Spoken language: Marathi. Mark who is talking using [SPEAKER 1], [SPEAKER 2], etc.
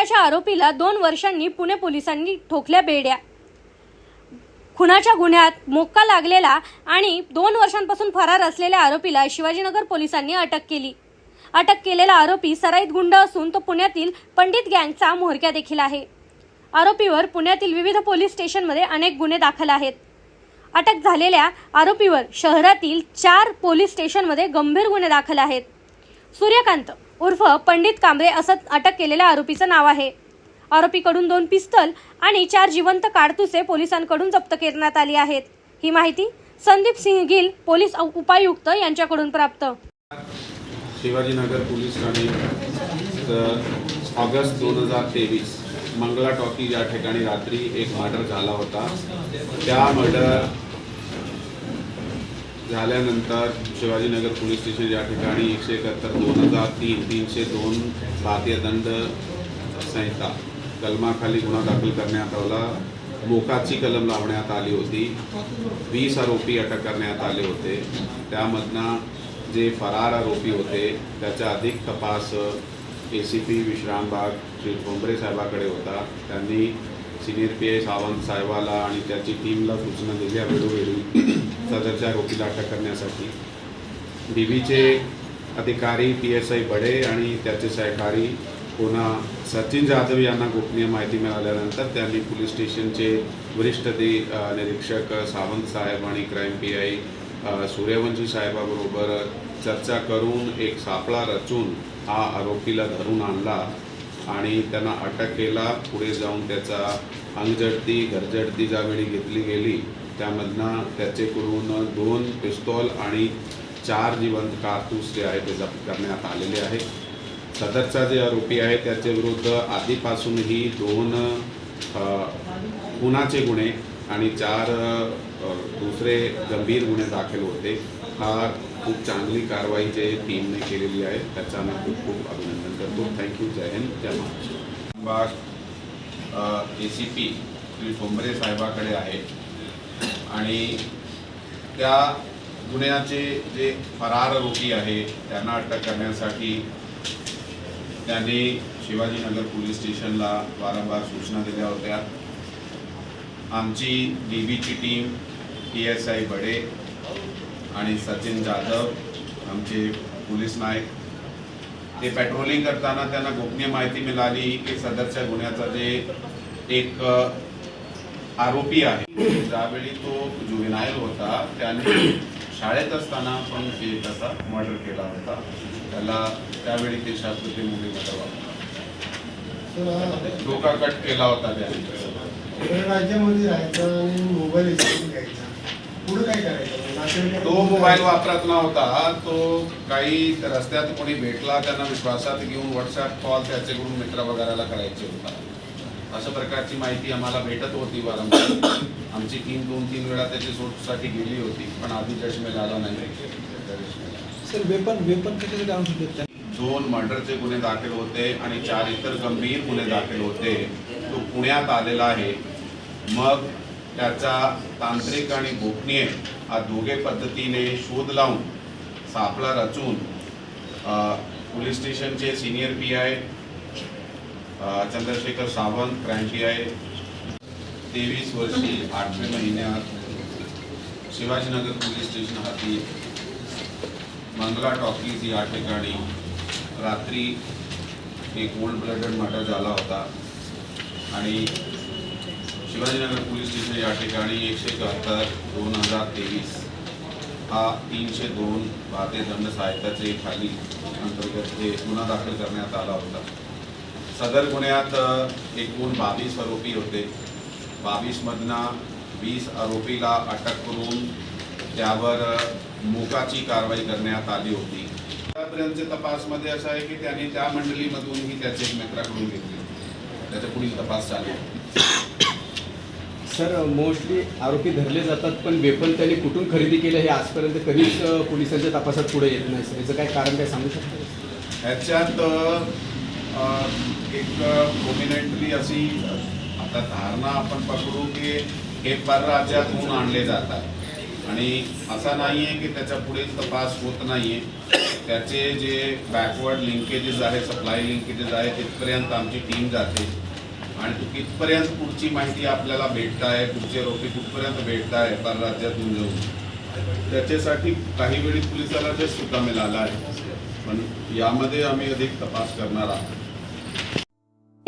[SPEAKER 1] हत्याच्या आरोपीला दोन वर्षांनी पुणे पोलिसांनी ठोकल्या बेड्या. खुनाच्या गुन्ह्यात मोक्का लागलेला आणि दोन वर्षांपासून फरार असलेल्या आरोपीला शिवाजीनगर पोलिसांनी अटक केली. अटक केलेला आरोपी सराईत गुंड असून तो पुण्यातील पंडित गँगचा म्होरक्या देखील आहे. आरोपीवर पुण्यातील विविध पोलीस स्टेशनमध्ये अनेक गुन्हे दाखल आहेत. अटक झालेल्या आरोपीवर शहरातील चार पोलीस स्टेशनमध्ये गंभीर गुन्हे दाखल आहेत. सूर्यकांत उर्फ पंडित कांबळे असं अटक केलेल्या आरोपीचं नाव आहे. आरोपीकडून दोन पिस्तल आणि चार जिवंत काडतुसे पोलिसांकडून जप्त करण्यात आली आहेत. ही माहिती संदीप सिंह गिल पोलीस उपायुक्त यांच्याकडून प्राप्त.
[SPEAKER 2] शिवाजीनगर पोलीस ठाणे ऑगस्ट दोन हजार तेवीस मंगला टॉकी या ठिकाणी रात्री एक मर्डर झाला होता त्या मर्डर झाल्यानंतर शिवाजीनगर पोलीस स्टेशन या ठिकाणी एकशे एकाहत्तर दोन हजार तीन तीनशे दोन भारतीय दंड संहिता कलमाखाली गुन्हा दाखल करण्यात आला. मोकाची कलम लावण्यात आली होती. वीस आरोपी अटक करण्यात आले होते. त्यामधनं जे फरार आरोपी होते त्याचा अधिक तपास A C P Vishrambag Shri Thombre साहेबाकडे होता. त्यांनी सिनियर पी आय सावंत साहेबाला आणि त्याची टीमला सूचना दिल्या वेळोवेळी सदरच्या आरोपीला अटक करण्यासाठी. बीबीचे अधिकारी पी एस आय बडे आणि त्याचे सहकारी पुन्हा सचिन जाधव यांना गोपनीय माहिती मिळाल्यानंतर त्यांनी पोलीस स्टेशनचे वरिष्ठ निरीक्षक सावंत साहेब आणि क्राईम पी आय सूर्यवंशी साहेबाबरोबर चर्चा करून एक सापळा रचून हा आरोपीला धरून आणला आणि त्यांना अटक केला. पुढे जाऊन त्याचा अंगझडती घरझडती ज्यावेळी घेतली गेली त्यामधनं त्याचेकडून दोन पिस्तॉल आणि चार जिवंत कारतूस जे आहे ते जप्त करण्यात आलेले आहे सदरचा जे आरोपी आहे त्याच्या विरुद्ध आधीपासूनही दोन खुनाचे गुन्हे आणि चार दुसरे गंभीर गुन्हे दाखल होते. हा खूप चांगली कारवाई जे टीमने केलेली आहे त्याचा मी खूप खूप अभिनंदन करतो. थँक्यू जय हिंद. जय महाराष्ट्र. बाग A C P Shri Thombre साहेबाकडे आहे. आणि त्या गुन्ह्याचे जे फरार रोगी आहे त्यांना अटक करण्यासाठी त्यांनी शिवाजीनगर पोलीस स्टेशनला वारंवार सूचना दिल्या होत्या. आमची डी बीची team P S I Bade आणि सचिन जाधव आमचे पोलीस नायक ते पेट्रोलिंग करताना त्यांना गोपनीय माहिती मिळाली की सदरच्या गुन्ह्याचा जे एक आरोपी आहे. ज्यावेळी तो जुवेनाईल होता त्याने शाळेत असताना पण एक असा मर्डर केला होता. त्याला त्यावेळी ते शास्त्रते मुलीमध्ये वापरला डोका कट केला होता त्याने.
[SPEAKER 3] राज्यामध्ये राहायचं आणि मोबाईल घ्यायचा. पुढे काय करायचं?
[SPEAKER 2] तो मोबाईल वापरत नव्हता. तो काही रस्त्यात कोणी भेटला त्यांना विश्वासात घेऊन व्हॉट्सअप कॉल त्याच्याकडून मित्र वगैरेला करायचे होता. अशा प्रकारची माहिती आम्हाला भेटत होती वारंवार. आमची टीम दोन तीन वेळा त्याच्या शोधसाठी गेली होती पण आधी जश मिळाला नाही.
[SPEAKER 4] वेपन वेपन
[SPEAKER 2] दोन मर्डरचे गुन्हे दाखल होते आणि चार इतर गंभीर गुन्हे दाखल होते. तो पुण्यात आलेला आहे. मग त्याचा तांत्रिक आणि गोपनीय हा दोघे पद्धतीने शोध लावून सापळा रचून पोलीस स्टेशनचे senior P I Chandrashekhar Sawant crime आहे. तेवीस वर्षी आठव्या महिन्यात शिवाजीनगर पोलीस स्टेशन हाती मंगला टॉकीज या ठिकाणी रात्री एक ओल्ड ब्लडेड मर्डर झाला होता. आणि शिवाजीनगर पोलीस स्टेशन या ठिकाणी एकशे एकाहत्तर दोन हजार तेवीस हा तीनशे दोन भारतीय दंड साहित्याचे खाली अंतर्गत हे गुन्हा दाखल करण्यात आला होता. सदर गुन्ह्यात एकूण बावीस आरोपी होते. बावीसमधनं वीस आरोपीला अटक करून त्यावर मोकाची कारवाई करण्यात आली होती. आतापर्यंतच्या तपासमध्ये असं आहे की त्यांनी त्या मंडळीमधूनही त्याचे एक मित्राकडून घेतले त्याचा पुढील तपास चालू आहे.
[SPEAKER 4] सर मोस्टली आरोपी धरले जातात पण वेपन त्यांनी कुठून खरेदी केलं हे आजपर्यंत कधीच पोलिसांच्या तपासात पुढे येत नाही सर. याचं काय कारण काय सांगू शकता?
[SPEAKER 2] ह्याच्यात एक प्रोमिनंटली अशी आता धारणा आपण पकडू की हे परराज्यातून आणले जातात. आणि असा नाही आहे की त्याच्या पुढे तपास होत नाही आहे त्याचे जे बॅकवर्ड लिंकेजेस आहे सप्लाय लिंकेजेस आहे तिथपर्यंत आमची टीम जाते. आणि तिथपर्यंत कितपर्यंत पुढची माहिती आपल्याला भेटत आहे पुढचे रोपे कुठपर्यंत भेटत आहे परराज्यातून जाऊन. त्याच्यासाठी काही वेळी पोलिसाला ते सुद्धा मिळाला आहे. पण यामध्ये आम्ही अधिक तपास करणार आहोत.